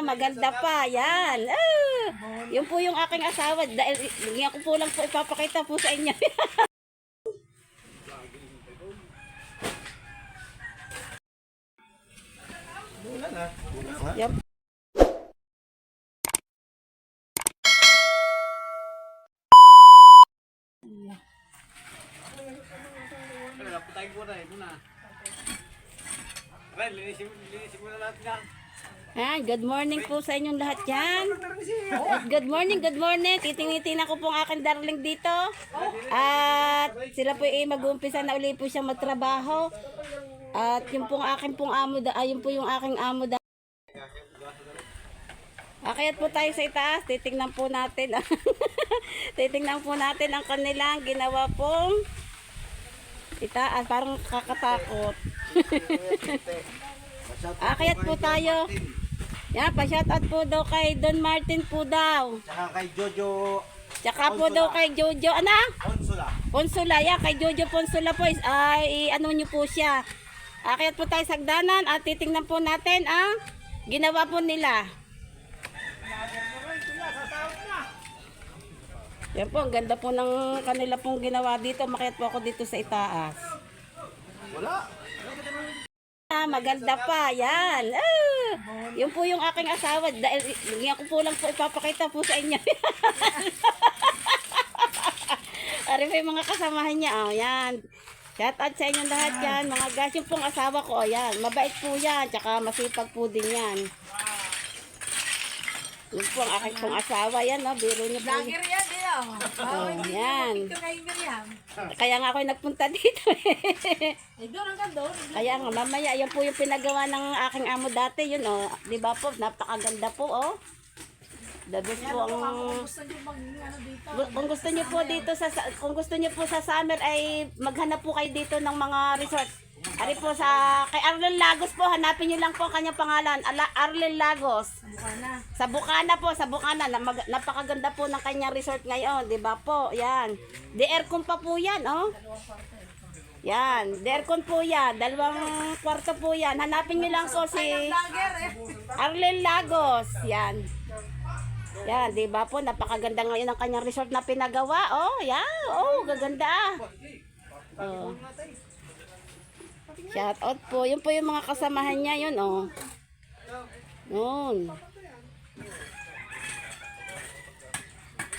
Maganda pa. Yan. Ah, yun po yung aking asawa. Dahil ngayon ko po lang po ipapakita po sa inyo. Yan. Po tayong muna eh, muna. Ren, linisin, mo na natin yan. Ah, good morning po sa inyong lahat yan. Good morning, good morning. Titingin-tingnan ko po ang aking darling dito. At sila po ay mag-uumpisa na uli po siyang magtrabaho. At yung pong aking pong amo, da, ayun po yung aking amo da. Akayat po tayo sa itaas, titingnan po natin. titingnan po natin ang kanilang ginawa pong itaas. Parang kakatakot. Akayat po tayo. Yan, pa-shoutout po daw kay Don Martin po daw. Tsaka kay Jojo Tsaka po daw kay Jojo, ano? Onsula. Ponsula, yan, kay Jojo Ponsula po, is- ay ano nyo po siya. Akit po tayo sa hagdanan at titingnan po natin ang ginawa po nila. Yan po, ang ganda po ng kanila pong ginawa dito. Makiat po ako dito sa itaas. Wala. Maganda pa. Yan. Ah, yun po yung aking asawa. Dahil ngayon ko po lang po ipapakita po sa inyo. Ari po yung mga kasamahan niya. Oh, yan. Shout out sa inyo lahat yan. Mga guys, yung pong asawa ko. Oh, yan. Mabait po yan. Tsaka masipag po din yan. Yun po ang aking pong asawa. Yan, oh. Biro niyo po. Vlogger yan, eh, oh. Oh, yan. Picture kay Miriam. Kaya nga ako nagpunta dito. Eh, doon ang ganda. oh. Kaya nga, mamaya, yan po yung pinagawa ng aking amo dati, yun, oh. Di ba po, napakaganda po, oh. The best po ang... Gusto niyo mag, ano dito. Gu- Kung gusto niyo po dito sa sa- kung gusto niyo po sa summer ay maghanap po kayo dito ng mga resort. Ari po sa kay Arlen Lagos po, hanapin niyo lang po ang kanyang pangalan, Ala, Arlen Lagos. Mukha na. Sa Bukana po, sa Bukana, na mag- napakaganda po ng kanyang resort ngayon, 'di ba po? Yan. The aircon pa po 'yan, oh. Yan, the aircon po 'yan, dalawang kwarto po 'yan. Hanapin niyo lang po si eh. Arlen Lagos. Yan. Yan, di ba po? Napakaganda ngayon ang kanyang resort na pinagawa. Oh, yan. Oh, gaganda. Oh. Shout out po. Yun po yung mga kasamahan niya yun, oh. Yun.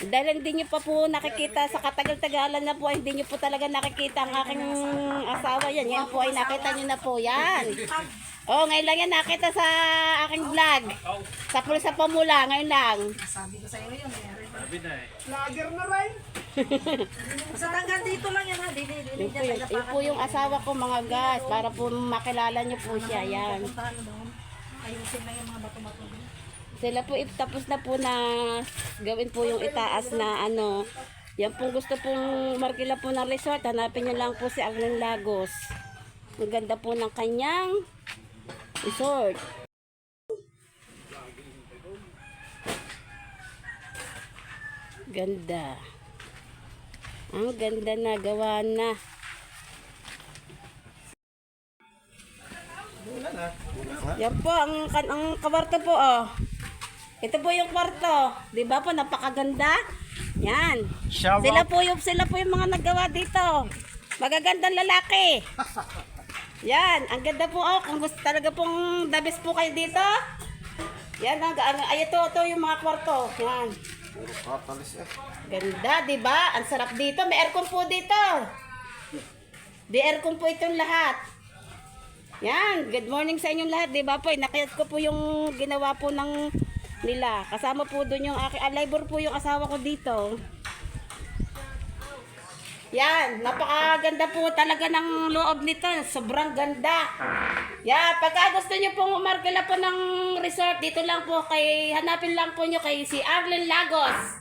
Dahil hindi niyo pa po nakikita sa katagal-tagalan na po, hindi niyo po talaga nakikita ang aking asawa yan. Yan po ay nakita niyo na po yan. Oh, ngayon lang yan nakita sa aking vlog. Sa sa pamula, ngayon lang. Sabi ko sa iyo yun, eh. Sabi na eh. Basta hanggang dito lang yan, ha. Dili, dili po, yung, yun po yung asawa ko mga guys, para po makilala niyo po siya. Yan. Ayusin lang yung mga bato-bato. Sila po, tapos na po na gawin po yung itaas na ano. Yan po gusto pong markila po ng resort. Hanapin niyo lang po si Arlen Lagos. Ang ganda po ng kanyang resort. Ganda. Ang ganda na gawa na. Yan po, ang, kan- ang kawarto po, oh. Ito po yung kwarto. Di ba po, napakaganda? Yan. Shower. Sila po yung, sila po yung mga naggawa dito. Magagandang lalaki. Yan, ang ganda po, oh. Kung gusto talaga pong dabis po kayo dito. Yan, ang, ano, ay ito, ito yung mga kwarto. Yan. Puro katalis eh. Ganda, di ba? Ang sarap dito. May aircon po dito. Di aircon po itong lahat. Yan, good morning sa inyong lahat, di ba po? Nakayat ko po yung ginawa po ng nila. Kasama po doon yung aking alibor po yung asawa ko dito. Yan, napakaganda po talaga ng loob nito. Sobrang ganda. Yan, pagka gusto nyo pong umarkila po ng resort, dito lang po kay, hanapin lang po nyo kay si Arlen Lagos.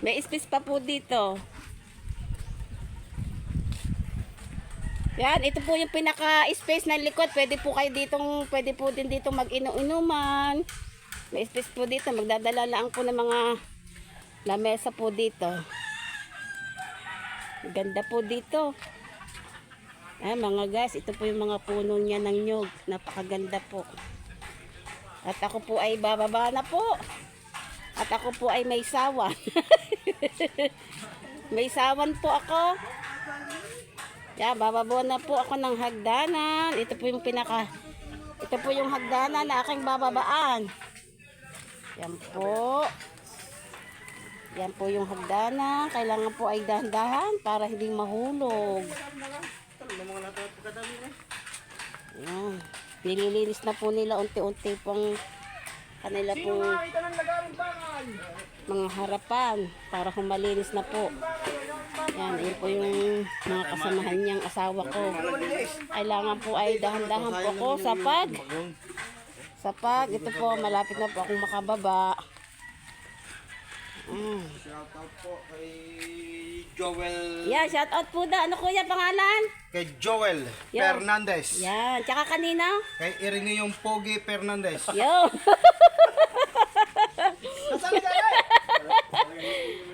May space pa po dito. Yan, ito po yung pinaka-space ng likod. Pwede po kayo ditong, pwede po din dito mag-inu-inuman. May space po dito. Magdadala lang po ng mga lamesa po dito. Ganda po dito. Ah, mga guys, ito po yung mga puno niya ng nyog. Napakaganda po. At ako po ay bababa na po. At ako po ay may sawan. may sawan po ako. Yeah, bababa na po ako ng hagdanan. Ito po yung pinaka Ito po yung hagdanan na aking bababaan. Yan po. Yan po yung hagdanan. Kailangan po ay dahan-dahan para hindi mahulog. Yan. Nililinis na po nila unti-unti pong kanila pong mga harapan para humalinis na po. Yan, yun po yung mga kasamahan niyang asawa ko. Kailangan po ay dahan-dahan po ko sa pag sa pag, ito po, malapit na po akong makababa. Mm. Shoutout po kay Joel. Yeah, shout out po da. Ano kuya pangalan? Kay Joel Yo. Fernandez. Yan, tsaka kanina? Kay Irini yung Pogi Fernandez. Yo.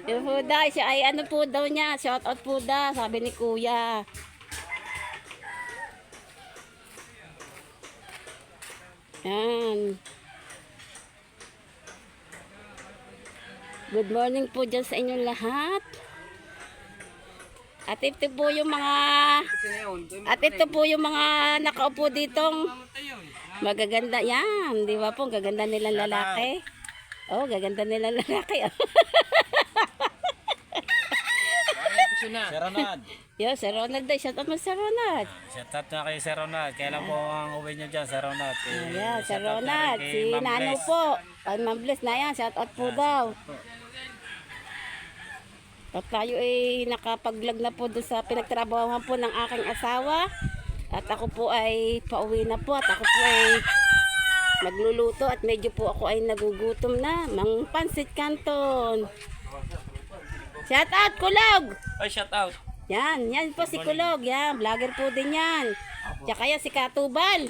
Yung po da, siya ay ano po daw niya, shout out po da, sabi ni kuya. Yan. Good morning po dyan sa inyong lahat. At ito po yung mga at ito po yung mga nakaupo ditong magaganda yan, di ba po? Gaganda nilang lalaki. Oh, gaganda nilang lalaki. Sir Ronald. Yo, Sir Ronald day. Shout out mo, Sir Ronald. Shout out na kay Sir Ronald. Kailan po ang uwi niyo dyan, Sir Ronald? Eh, Yeah, Sir shout out na Ronald. rin Si kay Ma'am Nano Bless. po. Ay, Ma'am Bless na yan. Shout out po daw. At tayo ay nakapag-vlog na po doon sa pinagtrabahoan po ng aking asawa. At ako po ay pauwi na po. At ako po ay magluluto. At medyo po ako ay nagugutom na. Mang pansit canton. Shout out, Kulog! Ay, shout out. Yan, yan po si Kulog. Yan, vlogger po din yan. Tsaka yan si Katubal.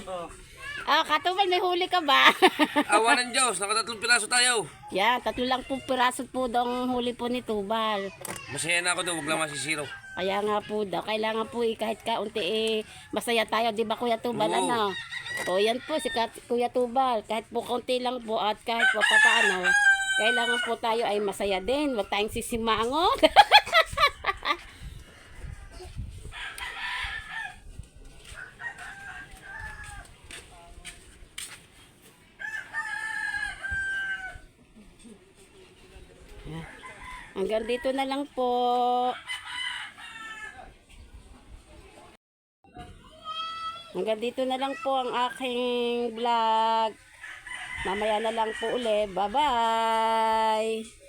Ah, Katubal, may huli ka ba? Awa ng Diyos, nakatatlong piraso tayo. yan, tatlo lang po piraso po daw ang huli po ni Tubal. Masaya na ako daw, huwag lang masisiro. Kaya nga po daw, kailangan po eh, kahit kaunti eh, masaya tayo, di ba Kuya Tubal, Oo. ano? O yan po, si Kat- Kuya Tubal, kahit po kaunti lang po at kahit po papaano, kailangan po tayo ay masaya din, huwag tayong sisimangot. Hanggang dito na lang po. Hanggang dito na lang po ang aking vlog. Mamaya na lang po ulit. Bye-bye!